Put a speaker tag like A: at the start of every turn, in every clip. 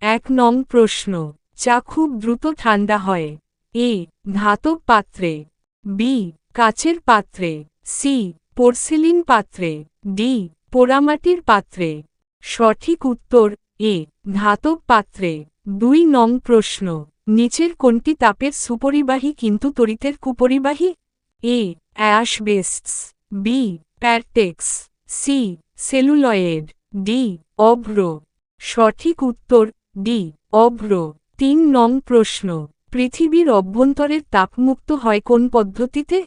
A: এক নং প্রশ্ন। চা খুব দ্রুত ঠান্ডা হয়। এ, ধাতব পাত্রে। বি, কাচের পাত্রে। সি, পোর্সেলিন পাত্রে। ডি, পোড়ামাটির পাত্রে। সঠিক উত্তর, এ, ধাতব পাত্রে। দুই নং প্রশ্ন। নিচের কোনটি তাপের সুপরিবাহী কিন্তু তরিতের কুপরিবাহী? A, asbestos. B, প্যারটেক্স। C, celluloid. D, অভ্র। সঠিক উত্তর ডি, অভ্র, তিন নং প্রশ্ন, পৃথিবীর অভ্যন্তরের তাপমুক্ত হয় কোন পদ্ধতিতে?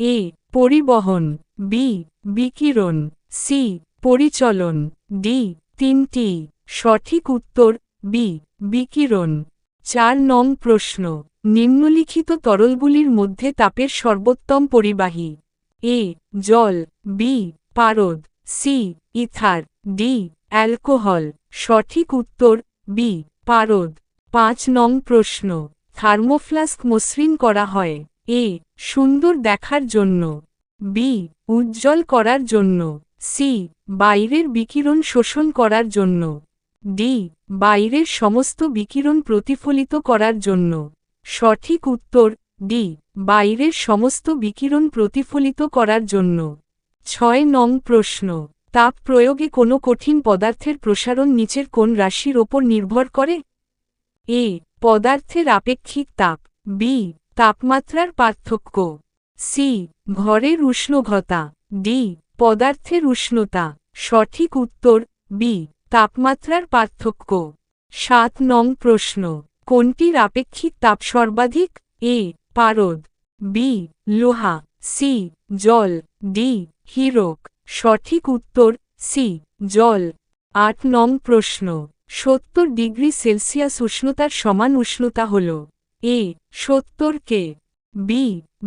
A: এ, পরিবহন, বি, বিকিরণ, সি, পরিচলন, ডি, তিনটি, সঠিক উত্তর, বি, বিকিরণ। চার নং প্রশ্ন, নিম্নলিখিত তরলগুলির মধ্যে তাপের সর্বোত্তম পরিবাহী। এ, জল, বি, পারদ, সি, ইথার, ডি, অ্যালকোহল, সঠিক উত্তর বি পারদ। পাঁচ নং প্রশ্ন। থার্মোফ্লাস্ক মসৃণ করা হয়। এ সুন্দর দেখার জন্য। বি উজ্জ্বল করার জন্য। সি বাইরের বিকিরণ শোষণ করার জন্য। ডি বাইরের সমস্ত বিকিরণ প্রতিফলিত করার জন্য। সঠিক উত্তর। ডি বাইরের সমস্ত বিকিরণ প্রতিফলিত করার জন্য। ছয় নং প্রশ্ন। তাপ প্রয়োগে কোনো কঠিন পদার্থের প্রসারণ নিচের কোন রাশির ওপর নির্ভর করে? এ. পদার্থের আপেক্ষিক তাপ। বি. তাপমাত্রার পার্থক্য। সি. ঘরের উষ্ণঘতা ডি. পদার্থের উষ্ণতা। সঠিক উত্তর। বি. তাপমাত্রার পার্থক্য। সাত নং প্রশ্ন। কোনটির আপেক্ষিক তাপ সর্বাধিক? এ. পারদ। বি. লোহা। সি. জল। ডি. হীরক, সঠিক উত্তর, সি, জল। আট নং প্রশ্ন, সত্তর ডিগ্রি সেলসিয়াস উষ্ণতার সমান উষ্ণতা হল এ, সত্তর কে, বি,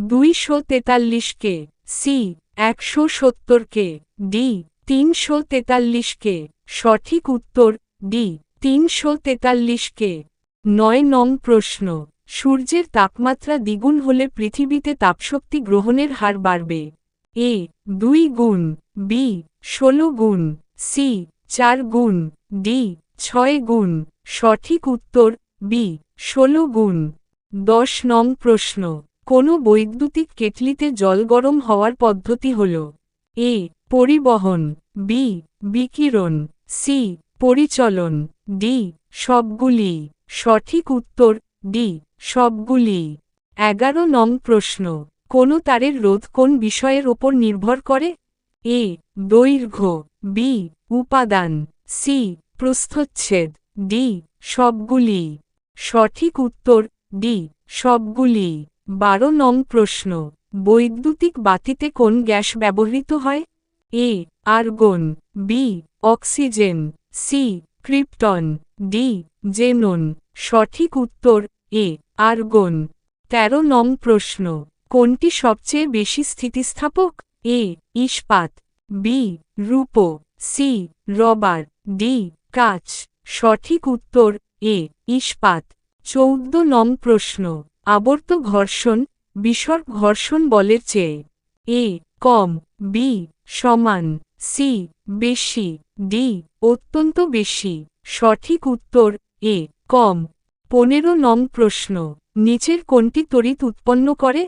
A: দুইশো তেতাল্লিশ কে, সি, একশো সত্তর কে, ডি, তিনশো তেতাল্লিশ কে, সঠিক উত্তর, ডি, তিনশো তেতাল্লিশ কে। নয় নং প্রশ্ন, সূর্যের তাপমাত্রা দ্বিগুণ হলে পৃথিবীতে তাপশক্তি গ্রহণের হার বাড়বে। এ, দুই গুণ, বি, ষোলো গুণ, সি, চার গুণ, ডি, ছয় গুণ, সঠিক উত্তর, বি, ষোলো গুণ। দশ নং প্রশ্ন, কোনো বৈদ্যুতিক কেটলিতে জল গরম হওয়ার পদ্ধতি হল? এ, পরিবহন, বি, বিকিরণ, সি, পরিচলন, ডি, সবগুলি। সঠিক উত্তর, ডি, সবগুলি। এগারো নং প্রশ্ন কোনো তারের রোধ কোন বিষয়ের ওপর নির্ভর করে? এ. দৈর্ঘ্য। বি. উপাদান। সি. প্রস্থচ্ছেদ। ডি. সবগুলি। সঠিক উত্তর। ডি. সবগুলি। বারো নং প্রশ্ন। বৈদ্যুতিক বাতিতে কোন গ্যাস ব্যবহৃত হয়? A. Argon. B. Oxygen. C. Krypton. D. Xenon. সঠিক উত্তর। এ. আর্গন। তেরো নং প্রশ্ন। কোনটি সবচেয়ে বেশি স্থিতিস্থাপক? এ. ইস্পাত, বি. রূপো, সি. Rubber, D. কাচ। সঠিক উত্তর, এ. ইস্পাত। চৌদ্দ নং প্রশ্ন। আবর্ত ঘর্ষণ, বিসর্গ ঘর্ষণ বলের চেয়ে। এ. কম। বি. সমান। সি. বেশি। ডি. অত্যন্ত বেশি। সঠিক উত্তর, এ. কম। পনেরো নং প্রশ্ন। নিচের কোনটি তড়িৎ উৎপন্ন করে?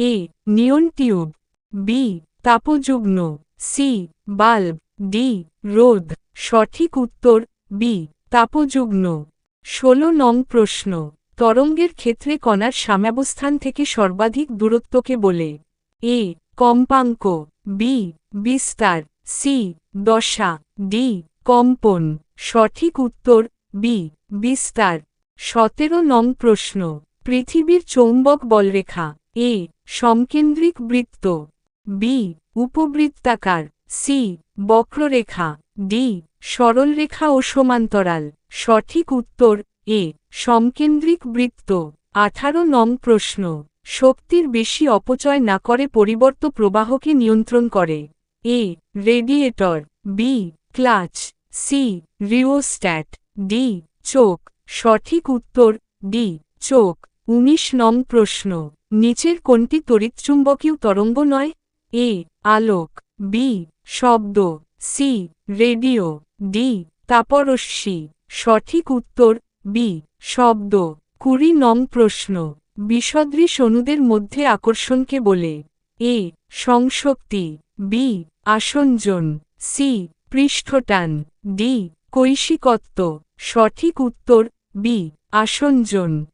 A: এ নিয়ন টিউব বি তাপযুগ্ন সি বাল্ব ডি রোধ সঠিক উত্তর বি তাপযুগ্ন ষোলো নং প্রশ্ন। তরঙ্গের ক্ষেত্রে কণার সাম্যাবস্থান থেকে সর্বাধিক দূরত্বকে বলে। এ কম্পাঙ্ক। বি বিস্তার। সি দশা। ডি কম্পন। সঠিক উত্তর বি বিস্তার। সতেরো নং প্রশ্ন। পৃথিবীর চৌম্বক বলরেখা। এ সমকেন্দ্রিক বৃত্ত। বি, উপবৃত্তাকার। সি, বক্ররেখা। ডি, সরলরেখা ও সমান্তরাল। সঠিক উত্তর, এ, সমকেন্দ্রিক বৃত্ত। আঠারো নং প্রশ্ন। শক্তির বেশি অপচয় না করে পরিবর্ত প্রবাহকে নিয়ন্ত্রণ করে। A, radiator. B, clutch. C, rheostat. D, চোখ। সঠিক উত্তর, ডি, চোখ। উনিশ নং প্রশ্ন। নিচের কোনটি তড়িৎচুম্বকীয় তরঙ্গ নয়? এ, আলোক, বি, শব্দ, সি, রেডিও, ডি, তাপরশ্মি। সঠিক উত্তর, বি, শব্দ। কুড়ি নং প্রশ্ন। বিসদৃশ অণুদের মধ্যে আকর্ষণকে বলে। এ, সংশক্তি। বি আসঞ্জন সি, পৃষ্ঠটান। ডি, কৈশিকত্ব। সঠিক উত্তর, বি আসঞ্জন